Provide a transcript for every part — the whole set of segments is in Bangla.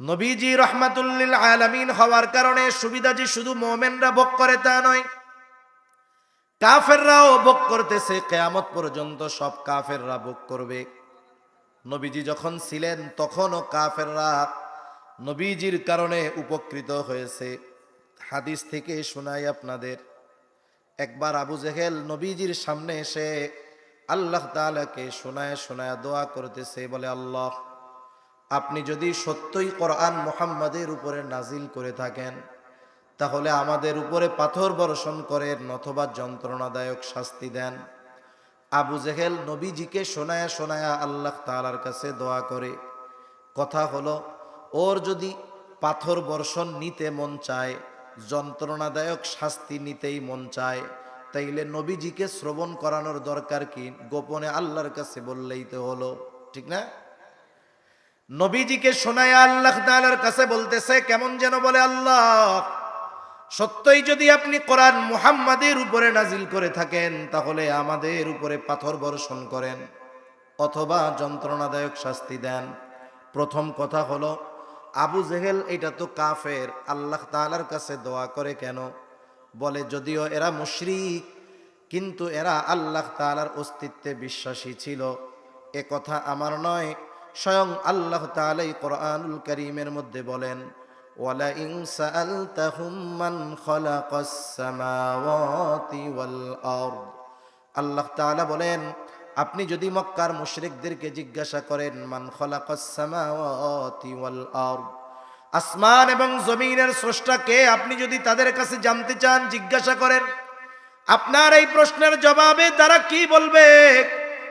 নবীজি রহমাতুল্লিল আলামিন হওয়ার কারণে সুবিধা যে শুধু মোমেনরা ভোগ করে তা নয়, কাফেররাও ভোগ করতেছে। কেয়ামত পর্যন্ত সব কাফেররা ভোগ করবে। নবীজি যখন ছিলেন, তখনও কাফেররা নবীজির কারণে উপকৃত হয়েছে। হাদিস থেকে শোনাই আপনাদের, একবার আবু জেহেল নবীজির সামনে এসে আল্লাহ তাআলাকে শোনায় শোনায় দোয়া করতেছে, বলে, আল্লাহ আপনি যদি সত্যই কোরআন মোহাম্মদের উপরে নাজিল করে থাকেন, তাহলে আমাদের উপরে পাথর বর্ষণ করেন অথবা যন্ত্রণাদায়ক শাস্তি দেন। আবু জেহেল নবীজিকে শোনায়া শোনায়া আল্লাহ তালার কাছে দোয়া করে, কথা হলো, ওর যদি পাথর বর্ষণ নিতে মন চায়, যন্ত্রণাদায়ক শাস্তি নিতেই মন চায়, তাইলে নবীজিকে শ্রবণ করানোর দরকার কি? গোপনে আল্লাহর কাছে বললেই তো হলো, ঠিক না? নবীজিকে শোনায় আল্লাহ তাআলার কাছে বলতেছে, কেমন যেন বলে আল্লাহ, সত্যই যদি আপনি কোরআন মুহাম্মাদের উপরে নাজিল করে থাকেন, তাহলে আমাদের উপরে পাথর বর্ষণ করেন অথবা যন্ত্রণাদায়ক শাস্তি দেন। প্রথম কথা হলো, আবু জেহেল এটা তো কাফের, আল্লাহ তাআলার কাছে দোয়া করে কেন? বলে, যদিও এরা মুশরিক, কিন্তু এরা আল্লাহ তালার অস্তিত্বে বিশ্বাসী ছিল। এ কথা আমার নয় স্বয়ং আল্লাহ তাআলাই কোরআনুল করিমের মধ্যে বলেন ওয়াল আরদ। আল্লাহ বলেন, আপনি যদি মক্কার মুশরিকদেরকে জিজ্ঞাসা করেন, মান আসমান এবং জমিনের স্রষ্টা কে আপনি যদি তাদের কাছে জানতে চান, জিজ্ঞাসা করেন, আপনার এই প্রশ্নের জবাবে তারা কি বলবে?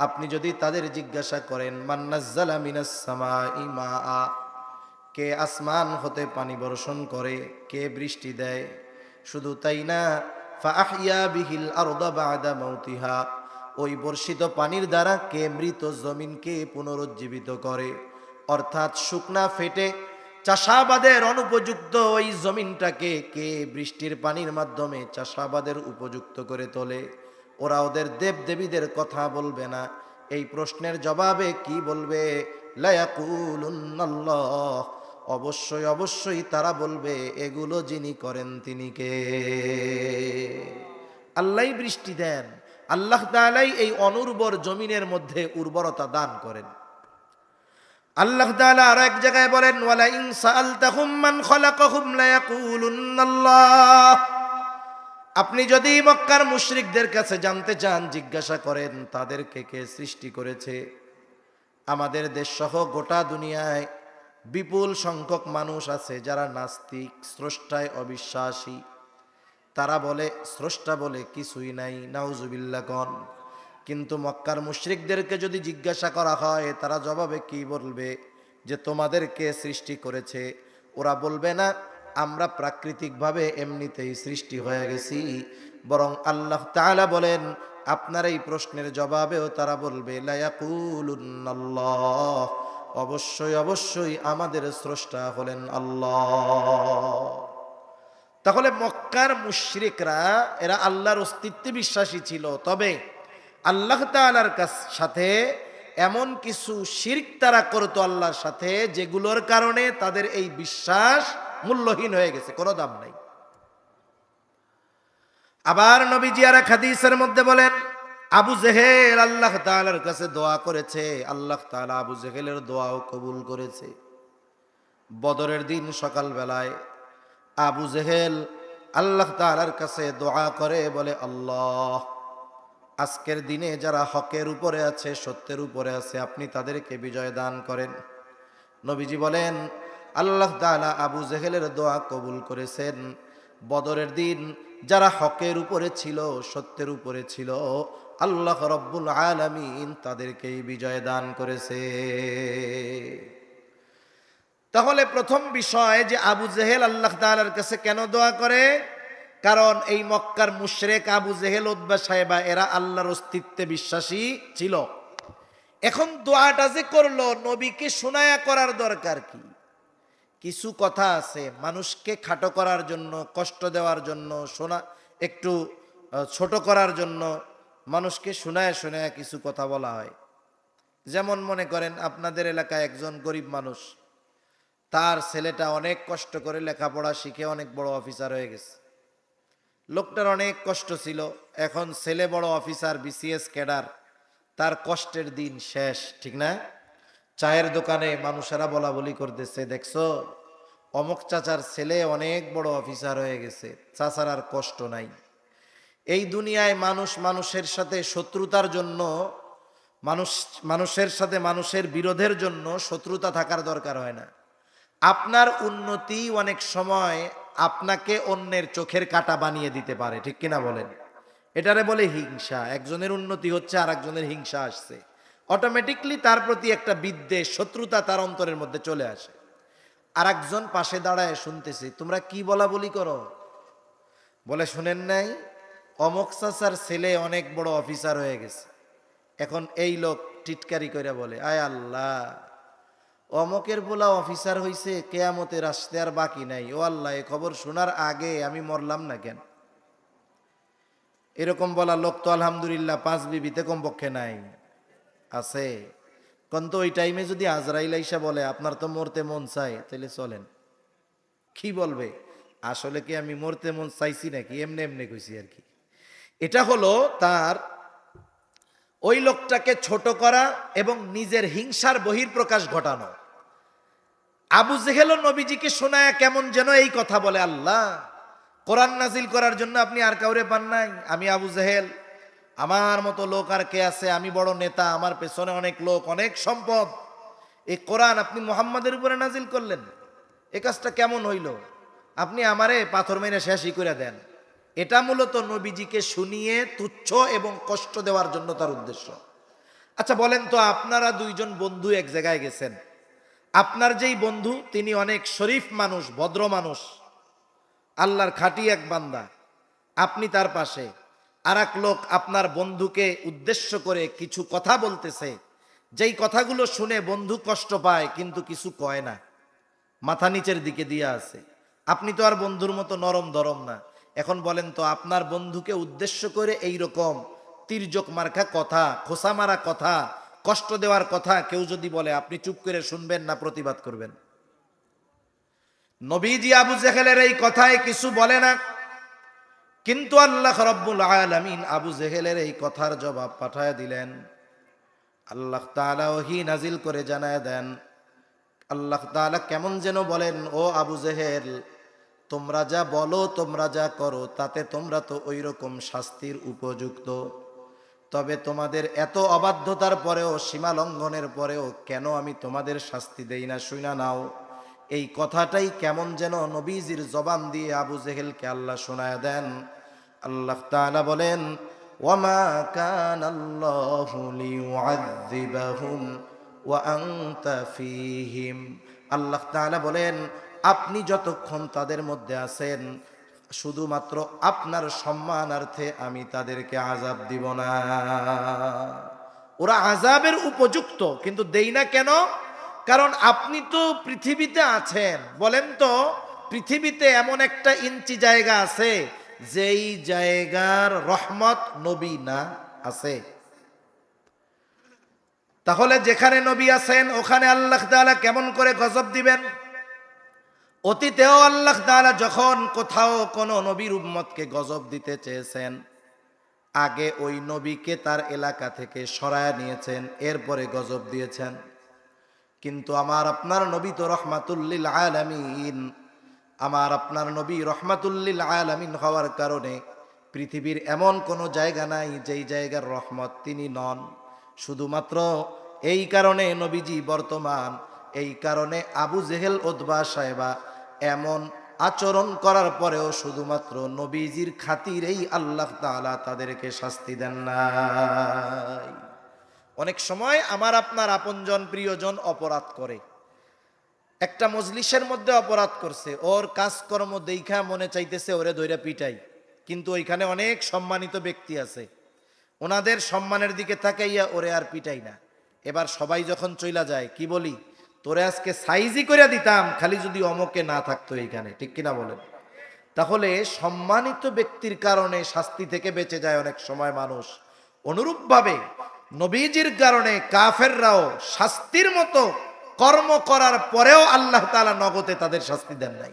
আপনি যদি তাদের জিজ্ঞাসা করেন মান্নাজ্জালা মিনাস সামাই মাআ? কে আসমান হতে পানি বর্ষণ করে, কে বৃষ্টি দেয়? শুধু তাই না ফাহিয়া বিহিল আরদা বাদা মৌতিহা ওই বর্ষিত পানির দ্বারা কে মৃত জমিনকে পুনরুজ্জীবিত করে? অর্থাৎ শুকনা ফেটে চাষাবাদের অনুপযুক্ত ওই জমিনটাকে কে বৃষ্টির পানির মাধ্যমে চাষাবাদের উপযুক্ত করে তোলে? ওরা ওদের দেব দেবীদের কথা বলবে না। এই প্রশ্নের জবাবে কি বলবে? অবশ্যই অবশ্যই তারা বলবে, এগুলো যিনি করেন তিনি কে? আল্লাহ বৃষ্টি দেন। আল্লাহ তাআলাই এই অনুর্বর জমিনের মধ্যে উর্বরতা দান করেন। আল্লাহ তাআলা আর এক জায়গায় বলেন ওয়ালা ইন সাআলতাহুম আপনি যদি মক্কার মুশরিকদের কাছে জানতে চান, জিজ্ঞাসা করেন, তাদেরকে কে সৃষ্টি করেছে? আমাদের দেশ সহ গোটা দুনিয়ায় বিপুল সংখ্যক মানুষ আছে যারা নাস্তিক, স্রষ্টায় অবিশ্বাসী। তারা বলে, স্রষ্টা বলে কিছুই নাই নাউজুবিল্লা কন কিন্তু মক্কার মুশরিকদেরকে যদি জিজ্ঞাসা করা হয়, তারা জবাবে কি বলবে? যে তোমাদেরকে সৃষ্টি করেছে? ওরা বলবে না আমরা প্রাকৃতিকভাবে এমনিতেই সৃষ্টি হয়ে গেছি। বরং আল্লাহ তাআলা বলেন, আপনার এই প্রশ্নের জবাবেও তারা বলবে অবশ্যই অবশ্যই আমাদের স্রষ্টা হলেন আল্লাহ। তাহলে মক্কার মুশরিকরা, এরা আল্লাহর অস্তিত্বে বিশ্বাসী ছিল। তবে আল্লাহ তাআলার কাছ সাথে এমন কিছু শিরক তারা করতো আল্লাহর সাথে, যেগুলোর কারণে তাদের এই বিশ্বাস মূল্যহীন হয়ে গেছে, কোনো দাম নাই। আবার নবীজি আর এক হাদিসের মধ্যে বলেন, আবু জেহেল আল্লাহ তাআলার কাছে দোয়া করেছে, আল্লাহ তাআলা আবু জেহেলের দোয়াও কবুল করেছে। বদরের দিন সকালবেলায় আবু জেহেল আল্লাহ তাআলার কাছে দোয়া করে, বলে, আল্লাহ, আজকের দিনে যারা হকের উপরে আছে, সত্যের উপরে আছে, আপনি তাদেরকে বিজয় দান করেন। নবীজি বলেন আল্লাহ তাআলা আবু জেহেলের দোয়া কবুল করেছেন। বদরের দিন যারা হকের উপরে ছিল, সত্যের উপরে ছিল, আল্লাহ রব্বুল আলামিন তাদেরকেই বিজয় দান করেছে। তাহলে প্রথম বিষয় যে আবু জেহেল আল্লাহ তাআলার কাছে কেন দোয়া করে? কারণ এই মক্কার মুশরেক আবু জেহেল উদ্বা সাহেবা, এরা আল্লাহর অস্তিত্বে বিশ্বাসী ছিল। এখন দোয়াটা যে করল, নবীকে শোনায়া করার দরকার কি? কিছু কথা আছে, মানুষকে খাটো করার জন্য, কষ্ট দেওয়ার জন্য, শোনা, একটু ছোট করার জন্য মানুষকে শোনায় শোনায় কিছু কথা বলা হয়। যেমন মনে করেন, আপনাদের এলাকায় একজন গরিব মানুষ, তার ছেলেটা অনেক কষ্ট করে লেখাপড়া শিখে অনেক বড় অফিসার হয়ে গেছে। লোকটার অনেক কষ্ট ছিল, এখন ছেলে বড় অফিসার, বিসিএস ক্যাডার, তার কষ্টের দিন শেষ, ঠিক না? চায়ের দোকানে মানুষেরা বলা বলি করতেছে, দেখছ? অমক চাচার ছেলে অনেক বড় অফিসার হয়ে গেছে, চাচার আর কষ্ট নাই। এই দুনিয়ায় মানুষ মানুষের সাথে শত্রুতার জন্য, মানুষ, মানুষের সাথে মানুষের বিরোধের জন্য শত্রুতা থাকার দরকার হয় না। আপনার উন্নতি অনেক সময় আপনাকে অন্যের চোখের কাটা বানিয়ে দিতে পারে, ঠিক কিনা বলেন? এটারে বলে হিংসা, একজনের উন্নতি হচ্ছে আর একজনের হিংসা আসছে। অটোমেটিকলি তার প্রতি একটা বিদ্বেষ, শত্রুতা তার অন্তরের মধ্যে চলে আসে। আর একজন পাশে দাঁড়ায় শুনতেছি, তোমরা কি বলা বলি করো? বলে, শুনেন নাই, অমক চাচার ছেলে অনেক বড় অফিসার হয়ে গেছে। এখন এই লোক টিটকারি করে বলে, আয় আল্লাহ, অমকের বলা অফিসার হইছে, কেয়ামতের আসতে আর বাকি নাই। ও আল্লাহ, এ খবর শোনার আগে আমি মরলাম না কেন? এরকম বলা লোক তো আলহামদুলিল্লাহ পাঁচ বিবিতে কমপক্ষে নাই। আছে। কিন্তু ওই টাইমে যদি আজরাইল আইসা বলে, আপনার তো মরতে মন চাই তাহলে চলেন। কি বলবে? আসলে কি আমি মরতে মন চাইছি নাকি? এমনি এমনি কইছি আর কি। এটা হলো তার ওই লোকটাকে ছোট করা এবং নিজের হিংসার বহির্প্রকাশ ঘটানো। আবু জেহেল নবীজিকে শোনায় কেমন যেন এই কথা বলে, আল্লাহ, কোরআন নাজিল করার জন্য আপনি আর কাউরে পান নাই? আমি আবু জেহেল। আমার মতো লোক আর কে আছে? আমি বড় নেতা, আমার পেছনে অনেক লোক, অনেক সম্পদ। এই কোরআন আপনি মোহাম্মদের উপরে নাজিল করলেন। এ কাজটা কেমন হইল? আপনি আমারে পাথর মেরে শেষই করে দেন। এটা মূলত নবীজিকে শুনিয়ে তুচ্ছ এবং কষ্ট দেওয়ার জন্য তার উদ্দেশ্য। আচ্ছা বলেন তো, আপনারা দুইজন বন্ধু এক জায়গায় গেছেন। আপনার যেই বন্ধু, তিনি অনেক শরীফ মানুষ, ভদ্র মানুষ। আল্লাহর খাঁটি এক বান্দা। আপনি তার পাশে। আর লোক আপনার বন্ধুকে উদ্দেশ্য করে কিছু কথা বলতেছে। যেই কথাগুলো শুনে বন্ধু কষ্ট পায়, কিন্তু কিছু কয় না। মাথা নিচের দিকে দিয়ে আছে। আপনি তো আর বন্ধুর মতো নরম দরম না। এখন বলেন তো, আপনার বন্ধুকে উদ্দেশ্য করে এই রকম তির্যক মার্কা কথা, খোসা মারা কথা, কষ্ট দেওয়ার কথা কেউ যদি বলে, আপনি চুপ করে শুনবেন না, প্রতিবাদ করবেন। নবীজি আবু জেহেলের এই কথায় কিছু বলে না। কিন্তু আল্লাহ রব্বুল আলামিন আবু জেহেলের এই কথার জবাব পাঠায় দিলেন। আল্লাহ তাআলা ওহি নাজিল করে জানায় দেন, আল্লাহ তাআলা কেমন যেন বলেন, ও আবু জেহেল, তোমরা যা বলো, তোমরা যা করো, তাতে তোমরা তো ওই রকম শাস্তির উপযুক্ত। তবে তোমাদের এত অবাধ্যতার পরেও, সীমা লঙ্ঘনের পরেও কেন আমি তোমাদের শাস্তি দেই না শুনা নাও। এই কথাটাই কেমন যেন নবীজির জবান দিয়ে আবু জেহেলকে আল্লাহ শোনায় দেন। আল্লাহ তাআলা বলেন, ওয়ামা কান আল্লাহু তাআলা বলেন, আপনি যতক্ষণ তাদের মধ্যে আছেন, শুধুমাত্র আপনার সম্মানার্থে আমি তাদেরকে আজাব দিব না। ওরা আজাবের উপযুক্ত, কিন্তু দেই না কেন? কারণ আপনি তো পৃথিবীতে আছেন, বলেন তো, পৃথিবীতে এমন একটা ইঞ্চি জায়গা আছে, যেই জায়গার রহমত নবী না আছে। তাহলে যেখানে নবী আছেন, ওখানে আল্লাহ তাআলা কেমন করে গজব দিবেন? অতীতেও আল্লাহ তাআলা যখন কোথাও কোনো নবীর উম্মতকে গজব দিতে চেয়েছেন, আগে ওই নবীকে তার এলাকা থেকে সরায় নিয়েছেন, এরপরে গজব দিয়েছেন। কিন্তু আমার আপনার নবী তো রহমাতুল্লিল আলামিন। আমার আপনার নবী রহমাতুল্লিল আলামিন হওয়ার কারণে পৃথিবীর এমন কোনো জায়গা নাই যেই জায়গার রহমত তিনি নন। শুধুমাত্র এই কারণে নবীজি বর্তমান, এই কারণে আবু জেহেল ওদবা সাহেবা এমন আচরণ করার পরেও শুধুমাত্র নবীজির খাতিরেই আল্লাহ তাআলা তাদেরকে শাস্তি দেন নাই। অনেক সময় আমার আপনার আপনজন প্রিয়জন অপরাধ করে। একটা মজলিসের মধ্যে অপরাধ করছে। ওর কাজকর্ম দেখা মনে চাইতেছে, ওরে দইরা পিটাই। কিন্তু ওইখানে অনেক সম্মানিত ব্যক্তি আছে। ওনাদের সম্মানের দিকে তাকাইয়া ওরে আর পিটাই না। এবার সবাই যখন চইলা যায়, কি বলি? তোরে আজকে সাইজই করে দিতাম, খালি যদি অমকে না থাকতো এইখানে। ঠিক কিনা বলেন? তাহলে সম্মানিত ব্যক্তির কারণে শাস্তি থেকে বেঁচে যায় অনেক সময় মানুষ। অনুরূপভাবে নবীজির কারণে কাফেররাও শাস্তির মতো কর্ম করার পরেও আল্লাহ তালা নগদে তাদের শাস্তি দেন নাই।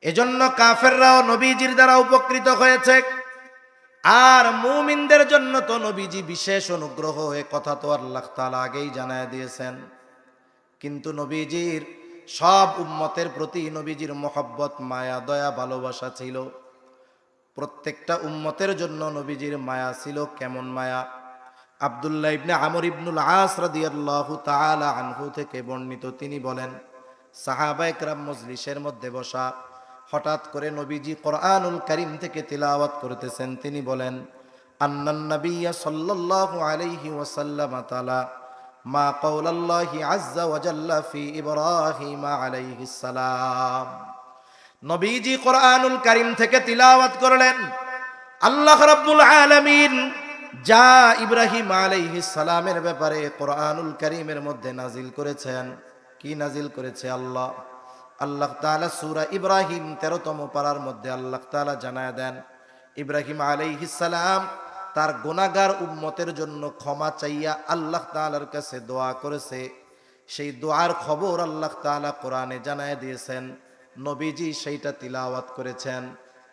এজন্য কাফেররাও নবীজির দ্বারা উপকৃত হয়েছে। আর মুমিনদের জন্য তো নবীজি বিশেষ অনুগ্রহ এ কথা তো আল্লাহ তাআলা আগেই জানায় দিয়েছেন। কিন্তু নবীজির সব উম্মতের প্রতি নবীজির মোহব্বত, মায়া, দয়া, ভালোবাসা ছিল। প্রত্যেকটা উম্মতের জন্য নবীজির মায়া ছিল কেমন মায়া? আব্দুল্লাহ ইবনে আমর ইবনুল আস রাদিয়াল্লাহু তাআলা আনহু থেকে বর্ণিত তিনি বলেন, সাহাবা একরাম মজলিসের মধ্যে বসা, হঠাৎ করে নবীজি কোরআনুল করিম থেকে তিলাওয়াত করতেছেন। তিনি বলেন, আন্নান নবিয়্য সাল্লাল্লাহু আলাইহি ওয়াসাল্লাম তাআলা মা কওলাল্লাহি আজ্জা ওয়া জাল্লা ফি ইব্রাহিম আলাইহিস সালাম। নবীজি কোরআনুল করিম থেকে তিলাওয়াত করলেন, আল্লাহ রাব্বুল আলামিন যা ইব্রাহিম আলাইহিস সালামের ব্যাপারে কোরআনুল করিমের মধ্যে নাজিল করেছেন। কি নাজিল করেছে আল্লাহ? আল্লাহ তাআলা সূরা ইব্রাহিম 13তম পারার মধ্যে আল্লাহ তাআলা জানায় দেন, ইব্রাহিম আলাইহিস সালাম তার গুনাহগার উম্মতের জন্য ক্ষমা চাইয়া আল্লাহ তাআলার কাছে দোয়া করেছে। সেই দোয়ার খবর আল্লাহ তাআলা কোরআনে জানায় দিয়েছেন। নবীজি সেইটা তিলাওয়াত করেছেন।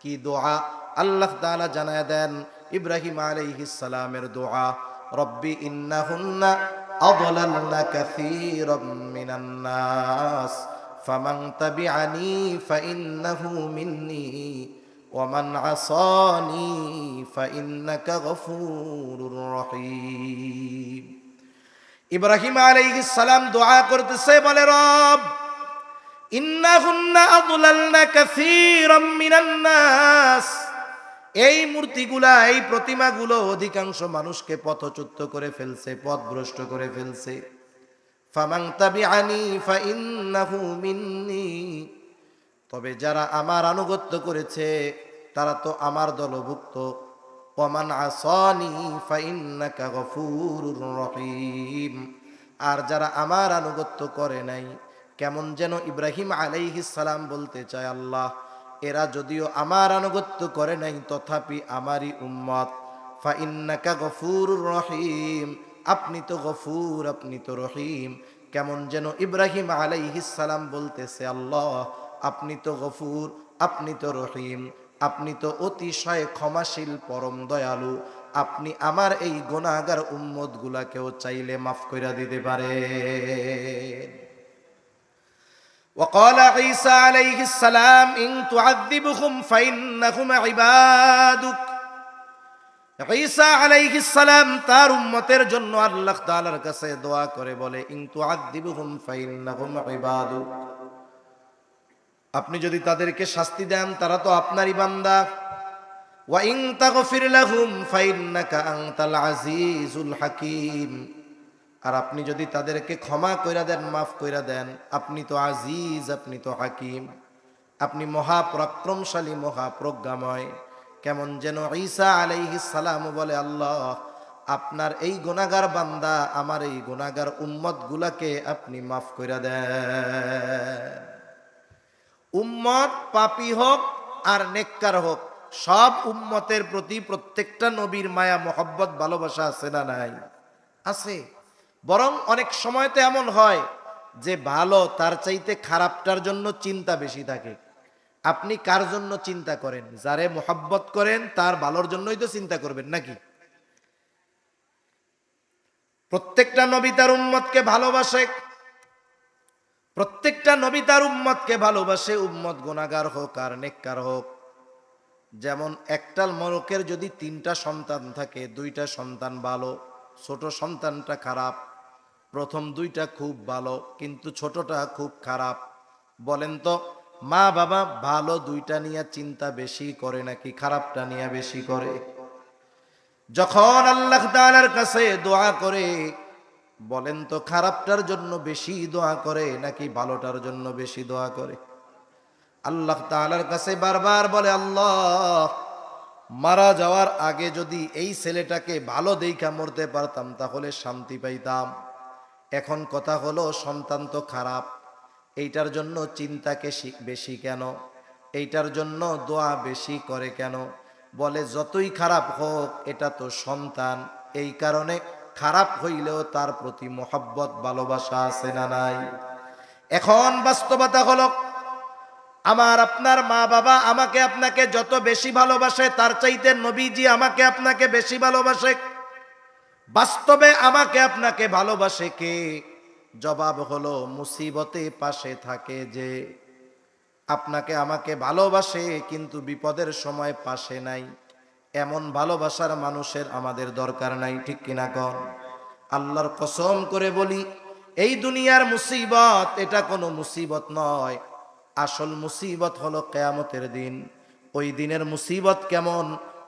কি দোয়া? আল্লাহ তাআলা জানায় দেন, ইব্রাহিম আলাইহিস সালামের দোয়া, রব্বি ইন্নাহুন্না আদলালনা কাসীরাম মিনান নাস, ফামান তাবিআনি ফাইন্নাহু মিন্নি ওয়ামান আসানি ফাইন্নাকা গফুরুর রহিম। ইব্রাহিম আলাইহিস সালাম দোয়া করতেছে, বলে, রব এই মূর্তিগুলা, এই প্রতিমাগুলো অধিকাংশ মানুষকে পথচ্যুত করে ফেলছে, পথভ্রষ্ট করে ফেলছে। তবে যারা আমার আনুগত্য করেছে, তারা তো আমার দলভুক্ত। রহিম। আর যারা আমার আনুগত্য করে নাই কেমন যেন ইব্রাহিম সালাম বলতে চায়, আল্লাহ, এরা যদিও আমার আনুগত্য করে নাই, তথাপি আমারই উম্মত। ফাইন্নাকা গফুরুর রহিম। আপনি তো গফুর, আপনি তো রহিম। কেমন যেন ইব্রাহিম সালাম বলতেছে, আল্লাহ, আপনি তো গফুর, আপনি তো রহিম। আপনি তো অতিশয় ক্ষমাশীল, পরম দয়ালু। আপনি আমার এই গোনাগার উম্মত গুলাকেও চাইলে মাফ কইরা দিতে পারে وقال عيسى عليه السلام إن تعذبهم فإنهم عبادك ঈসা আলাইহিস সালাম তার উম্মতের জন্য আল্লাহ তাআলার কাছে দোয়া করে বলে ইন তুআদ্দিবুহুম ফাইন্নাহুম ইবাদুক আপনি যদি তাদেরকে শাস্তি দেন তারা তো আপনারই বান্দা ওয়া ইন তাগফির লাহুম ফাইন্নাকা আনতাল আজিজুল হাকীম আর আপনি যদি তাদেরকে ক্ষমা কইরা দেন, মাফ কইরা দেন, আপনি তো আজিজ, আপনি তো হাকিম। আপনি মহাপরাক্রমশালী, মহাপ্রজ্ঞাময়। কেমন যেন ঈসা আলাইহিস সালাম বলে, আল্লাহ, আপনার এই গুনাগার বান্দা আমার এই গুনাগার উম্মত গুলাকে আপনি মাফ কইরা দেন। উম্মত পাপি হোক আর নেককার হোক, সব উম্মতের প্রতি প্রত্যেকটা নবীর মায়া, মোহব্বত, ভালোবাসা আছে না নাই? আছে। বরং অনেক সময়তে এমন হয় যে ভালো তার চাইতে খারাপটার জন্য চিন্তা বেশি থাকে। আপনি কার জন্য চিন্তা করেন? যারে মোহাব্বত করেন, তার ভালোর জন্যই তো চিন্তা করবেন নাকি? প্রত্যেকটা নবী তার উম্মতকে ভালোবাসে। প্রত্যেকটা নবী তার উম্মতকে ভালোবাসে। উম্মত গুনাগার হোক আর নেককার হোক। যেমন একটা মরকের যদি তিনটা সন্তান থাকে, দুইটা সন্তান ভালো, ছোট সন্তানটা খারাপ প্রথম দুইটা খুব ভালো, কিন্তু ছোটটা খুব খারাপ। বলেন তো, মা বাবা ভালো দুইটা নিয়ে চিন্তা বেশি করে নাকি খারাপটা নিয়ে বেশি করে? যখন আল্লাহ তাআলার কাছে দোয়া করে, বলেন তো খারাপটার জন্য বেশি দোয়া করে নাকি ভালোটার জন্য বেশি দোয়া করে? আল্লাহ তাআলার কাছে বারবার বলে, আল্লাহ, মারা যাওয়ার আগে যদি এই ছেলেটাকে ভালো দেইখা মরতে পারতাম, তাহলে শান্তি পাইতাম। এখন কথা হলো, সন্তান তো খারাপ। এইটার জন্য চিন্তাকে বেশি কেন? এইটার জন্য দোয়া বেশি করে কেন? বলে, যতই খারাপ হোক, এটা তো সন্তান। এই কারণে খারাপ হইলেও তার প্রতি মোহাব্বত, ভালোবাসা আছে না নাই? এখন বাস্তবতা হলো, আমার আপনার মা বাবা আমাকে আপনাকে যত বেশি ভালোবাসে, তার চাইতে নবীজি আমাকে আপনাকে বেশি ভালোবাসে। বাস্তবে আমাকে আপনাকে ভালোবাসে কে? জবাব হলো, মুসিবতে পাশে থাকে যে। আপনাকে আমাকে ভালোবাসে, কিন্তু বিপদের সময় পাশে নাই। এমন ভালোবাসার মানুষের আমাদের দরকার নাই, ঠিক কিনা কন? আল্লাহর কসম করে বলি, এই দুনিয়ার মুসিবত, এটা কোনো মুসিবত নয়। আসল মুসিবত হলো কেয়ামতের দিন। ওই দিনের মুসিবত কেমন?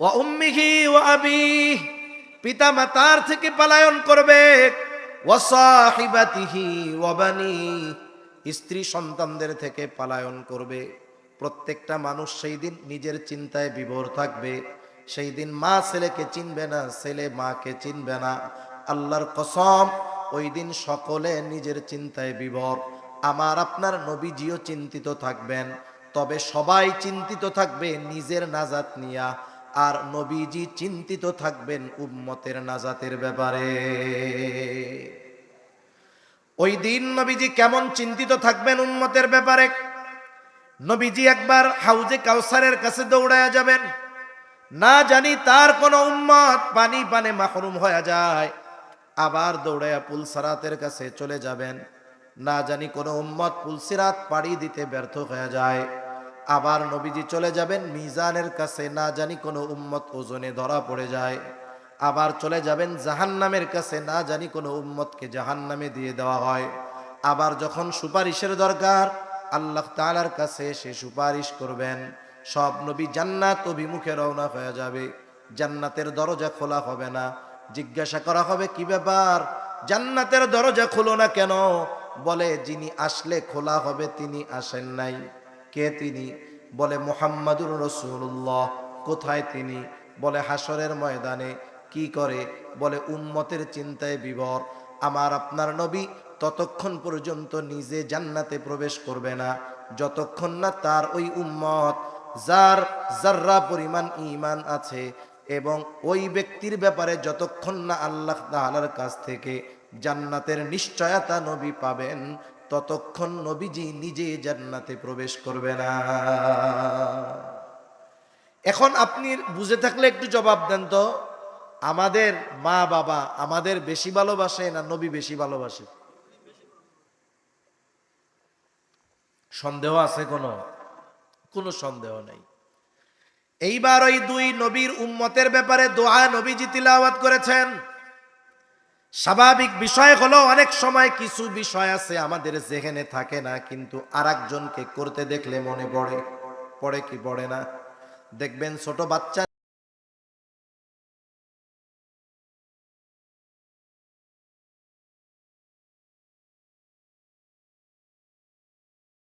আবি পিতা মাতার থেকে পালায়ন করবে। স্ত্রী সন্তানদের থেকে পালায়ন করবে। প্রত্যেকটা মানুষ সেই দিন নিজের চিন্তায় বিভোর থাকবে। সেই দিন মা ছেলেকে চিনবে না, ছেলে মাকে চিনবে না। আল্লাহর কসম, ওই দিন সকলে নিজের চিন্তায় বিভোর। আমার আপনার নবীজিও চিন্তিত থাকবেন, তবে সবাই চিন্তিত থাকবে নিজের নাজাত নিয়া। আর নবীজি চিন্তিত থাকবেন উম্মতের নাজাতের ব্যাপারে। ওই দিন নবীজি কেমন চিন্তিত থাকবেন উম্মতের ব্যাপারে? নবীজি একবার হাউজে কাউসারের কাছে দৌড়ায় যাবেন। না জানি তার কোন উম্মত পানি পানে মাহরুম হয়ে যায়। আবার দৌড়ায়া পুলসারাতের কাছে চলে যাবেন। না জানি কোনো উম্মত পুলসিরাত পাড়ি দিতে ব্যর্থ হয়ে যায়। আবার নবীজি চলে যাবেন, মিজানের কাছে না জানি কোনো উম্মত ওজনে ধরা পড়ে যায়। আবার চলে যাবেন জাহান্নামের কাছে, না জানি কোনো উম্মতকে জাহান্নামে দিয়ে দেওয়া হয়। আবার যখন সুপারিশের দরকার, আল্লাহ তালার কাছে সে সুপারিশ করবেন। সব নবী জান্নাত অভিমুখে রওনা হয়ে যাবে। জান্নাতের দরজা খোলা হবে না। জিজ্ঞাসা করা হবে, কি ব্যাপার? জান্নাতের দরজা খুলো না কেন? বলে, যিনি আসলে খোলা হবে, তিনি আসেন নাই। কে তিনি? বলে, মোহাম্মদুর রসুল্লাহ কোথায় তিনি? বলে হাসরের ময়দানে। কি করে? বলে, উম্মতের চিন্তায় বিবর আমার আপনার নবী ততক্ষণ পর্যন্ত নিজে জান্নাতে প্রবেশ করবে না। যতক্ষণ না তার ওই উম্মত, যার জাররা পরিমাণ ইমান আছে এবং ওই ব্যক্তির ব্যাপারে যতক্ষণ না আল্লাহ তাআলার কাছ থেকে জান্নাতের নিশ্চয়তা নবী পাবেন ততক্ষণ নবীজি নিজে জান্নাতে প্রবেশ করবে না। এখন আপনি বুঝে থাকলে একটু জবাব দেন তো, আমাদের মা বাবা আমাদের বেশি ভালোবাসে না নবী বেশি ভালোবাসে? সন্দেহ আছে কোনো? কোনো সন্দেহ নেই। এইবার ওই দুই নবীর উম্মতের ব্যাপারে দোয়া নবীজি তিলাওয়াত করেছেন। স্বাভাবিক বিষয় হলো, অনেক সময় কিছু বিষয় আছে আমাদের যেখানে থাকে না, কিন্তু আর করতে দেখলে মনে পড়ে পড়ে কি পড়ে না? দেখবেন ছোট বাচ্চা